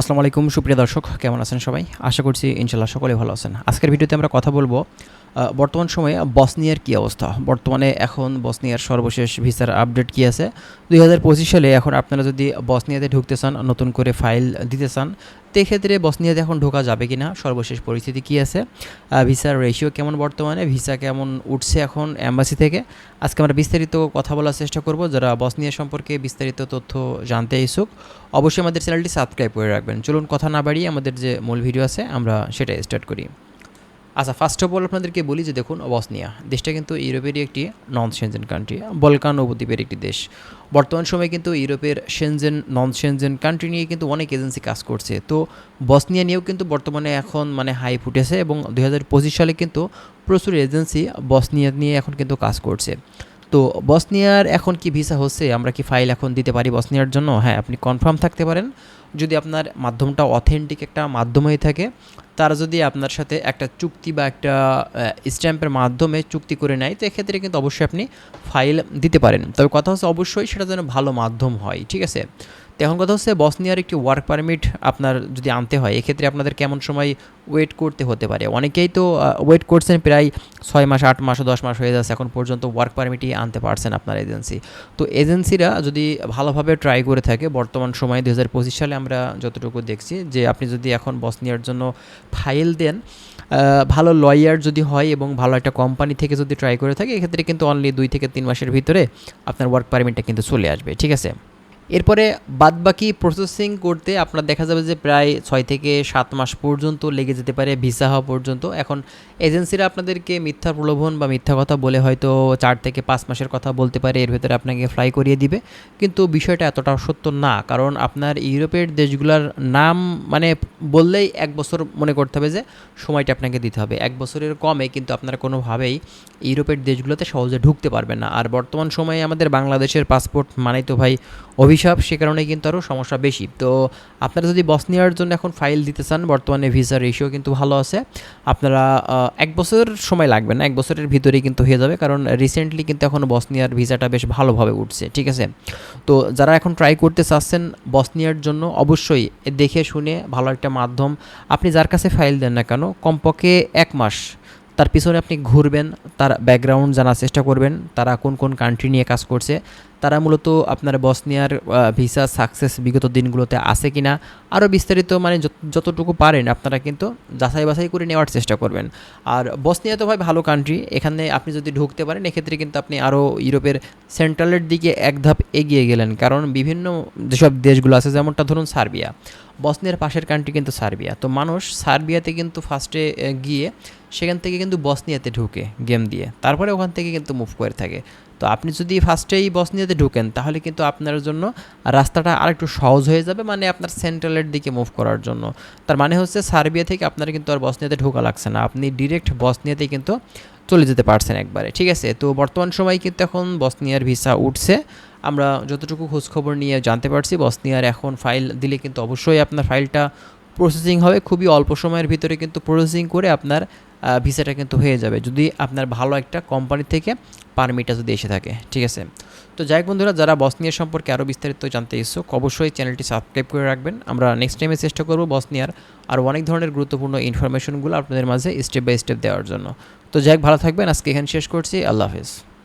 আসসালামু আলাইকুম, সুপ্রিয় দর্শক, কেমন আছেন সবাই? আশা করছি ইনশাল্লাহ সকলে ভালো আছেন। আজকের ভিডিওতে আমরা কথা বলব বর্তমান সময়ে বসনিয়ার কী অবস্থা? বর্তমানে এখন বসনিয়ার সর্বশেষ ভিসার আপডেট কী আছে? দুই হাজার পঁচিশ সালে এখন আপনারা যদি বসনিয়াতে ঢুকতে চান, নতুন করে ফাইল দিতে চান তো এক্ষেত্রে বসনিয়াতে এখন ঢোকা যাবে কি না সর্বশেষ পরিস্থিতি কী আছে? ভিসার রেশিও কেমন বর্তমানে? ভিসা কেমন উঠছে এখন অ্যাম্বাসি থেকে? আজকে আমরা বিস্তারিত কথা বলার চেষ্টা করব। যারা বসনিয়া সম্পর্কে বিস্তারিত তথ্য জানতে ইচ্ছুক, অবশ্যই আমাদের চ্যানেলটি সাবস্ক্রাইব করে রাখবেন। চলুন কথা না বাড়িয়ে আমাদের যে মূল ভিডিও আছে, আমরা সেটা স্টার্ট করি। আচ্ছা ফার্স্ট অফ অল আপনাদেরকে বলি যে দেখুন, বসনিয়া দেশটা কিন্তু ইউরোপেরই একটি নন সেনজেন কান্ট্রি বলকান উপদ্বীপের একটি দেশ। বর্তমান সময়ে কিন্তু ইউরোপের সেনজেন নন সেনজেন কান্ট্রি নিয়ে কিন্তু অনেক এজেন্সি কাজ করছে। তো বসনিয়া নিয়েও কিন্তু বর্তমানে এখন মানে হাই ফুটেছে এবং দু হাজার পঁচিশ সালে কিন্তু প্রচুর এজেন্সি বসনিয়া নিয়ে এখন কিন্তু কাজ করছে। তো বসনিয়ার এখন কি ভিসা হচ্ছে? আমরা কি ফাইল এখন দিতে পারি বসনিয়ার জন্য? হ্যাঁ আপনি কনফার্ম থাকতে পারেন। যদি আপনার মাধ্যমটা অথেন্টিক একটা মাধ্যম হয়ে থাকে, তারা যদি আপনার সাথে একটা চুক্তি বা একটা স্ট্যাম্পের মাধ্যমে চুক্তি করে নেয়, তো এক্ষেত্রে কিন্তু অবশ্যই আপনি ফাইল দিতে পারেন। তবে কথা হচ্ছে অবশ্যই সেটা যেন ভালো মাধ্যম হয়, ঠিক আছে? তো এখন কথা হচ্ছে বসনিয়ার একটি ওয়ার্ক পারমিট আপনার যদি আনতে হয়, এক্ষেত্রে আপনাদের কেমন সময় ওয়েট করতে হতে পারে? অনেকেই তো ওয়েট করছেন প্রায় ছয় মাস, আট মাস, দশ মাস হয়ে যাচ্ছে, এখন পর্যন্ত ওয়ার্ক পারমিটই আনতে পারছেন আপনার এজেন্সি তো এজেন্সিরা যদি ভালোভাবে ট্রাই করে থাকে, বর্তমান সময়ে দু হাজার পঁচিশ সালে আমরা যতটুকু দেখছি যে আপনি যদি এখন বসনিয়ার জন্য ফাইল দেন ভালো লয়ার যদি হয় এবং ভালো একটা কোম্পানি থেকে যদি ট্রাই করে থাকে, এক্ষেত্রে কিন্তু অনলি দুই থেকে তিন মাসের ভিতরে আপনার ওয়ার্ক পারমিটটা কিন্তু চলে আসবে, ঠিক আছে? এরপরে বাদবাকি প্রসেসিং করতে আপনার দেখা যাবে যে প্রায় ছয় থেকে সাত মাস পর্যন্ত লেগে যেতে পারে, ভিসা হওয়া পর্যন্ত। এখন এজেন্সিরা আপনাদেরকে মিথ্যা প্রলোভন বা মিথ্যা কথা বলে হয়তো চার থেকে পাঁচ মাসের কথা বলতে পারে, এর ভেতরে আপনাকে ফ্লাই করিয়ে দিবে। কিন্তু বিষয়টা এতটা সত্য না, কারণ আপনার ইউরোপের দেশগুলোর নাম মানে বললেই এক বছর মনে করতে হবে যে সময়টা আপনাকে দিতে হবে। এক বছরের কমে কিন্তু আপনারা কোনোভাবেই ইউরোপের দেশগুলোতে সহজে ঢুকতে পারবেন না। আর বর্তমান সময়ে আমাদের বাংলাদেশের পাসপোর্ট মানেই তো ভাই অভিশাপ, সে কারণে কিন্তু আরও সমস্যা বেশি। তো আপনারা যদি বসনিয়ার জন্য এখন ফাইল দিতে চান, বর্তমানে ভিসা রেশিও কিন্তু ভালো আছে। আপনারা এক বছর সময় লাগবে না, এক বছরের ভিতরেই কিন্তু হয়ে যাবে, কারণ রিসেন্টলি কিন্তু এখন বসনিয়ার ভিসাটা বেশ ভালোভাবে উঠছে, ঠিক আছে? তো যারা এখন ট্রাই করতে চাচ্ছেন বসনিয়ার জন্য, অবশ্যই দেখে শুনে ভালো একটা মাধ্যম, আপনি যার কাছে ফাইল দেন না কেন, কমপক্ষে এক মাস তার পিছনে আপনি ঘুরবেন, তার ব্যাকগ্রাউন্ড জানার চেষ্টা করবেন, তারা কোন কোন কান্ট্রি নিয়ে কাজ করছে, তারা মূলত আপনার বসনিয়ার ভিসা সাকসেস বিগত দিনগুলোতে আছে কিনা আরও বিস্তারিত মানে যত- যতটুকু পারেন আপনারা কিন্তু যাচাই বাছাই করে নেওয়ার চেষ্টা করবেন। আর বসনিয়া তো ভাই ভালো কান্ট্রি এখানে আপনি যদি ঢুকতে পারেন, এক্ষেত্রে কিন্তু আপনি আরও ইউরোপের সেন্ট্রালের দিকে এক ধাপ এগিয়ে গেলেন, কারণ বিভিন্ন যেসব দেশগুলো আছে, যেমনটা ধরুন সার্বিয়া বসনিয়ার পাশের কান্ট্রি কিন্তু সার্বিয়া। তো মানুষ সার্বিয়াতে কিন্তু ফার্স্টে গিয়ে সেখান থেকে কিন্তু বসনিয়াতে ঢুকে গেম দিয়ে। তারপরে ওখান থেকে কিন্তু মুভ করে থাকে। তো আপনি যদি ফার্স্টেই বসনিয়াতে ঢুকেন, তাহলে কিন্তু আপনার জন্য রাস্তাটা আরেকটু সহজ হয়ে যাবে মানে আপনার সেন্ট্রালের দিকে মুভ করার জন্য। তার মানে হচ্ছে সার্বিয়া থেকে আপনার কিন্তু আর বসনিয়াতে ঢোকা লাগছে না। আপনি ডিরেক্ট বসনিয়াতে কিন্তু চলে যেতে পারছেন একবারে, ঠিক আছে? তো বর্তমান সময় কিন্তু এখন বসনিয়ার ভিসা উঠছে। আমরা যতটুকু খোঁজখবর নিয়ে জানতে পারছি, বসনিয়ার এখন ফাইল দিলে কিন্তু অবশ্যই আপনার ফাইলটা প্রসেসিং হবে। খুবই অল্প সময়ের ভিতরে কিন্তু প্রসেসিং করে আপনার ভিসাটা কিন্তু হয়ে যাবে যদি আপনার ভালো একটা কোম্পানি থেকে পারমিটটা যদি এসে থাকে, ঠিক আছে? তো যাই বন্ধুরা, যারা বসনিয়ার সম্পর্কে আরও বিস্তারিত জানতে ইচ্ছুক অবশ্যই চ্যানেলটি সাবস্ক্রাইব করে রাখবেন। আমরা নেক্সট টাইমে চেষ্টা করব বসনিয়ার আর অনেক ধরনের গুরুত্বপূর্ণ ইনফরমেশনগুলো আপনাদের মাঝে স্টেপ বাই স্টেপ দেওয়ার জন্য। তো যাই ভালো থাকবেন। আজকে এখানে শেষ করছি। আল্লাহ হাফেজ।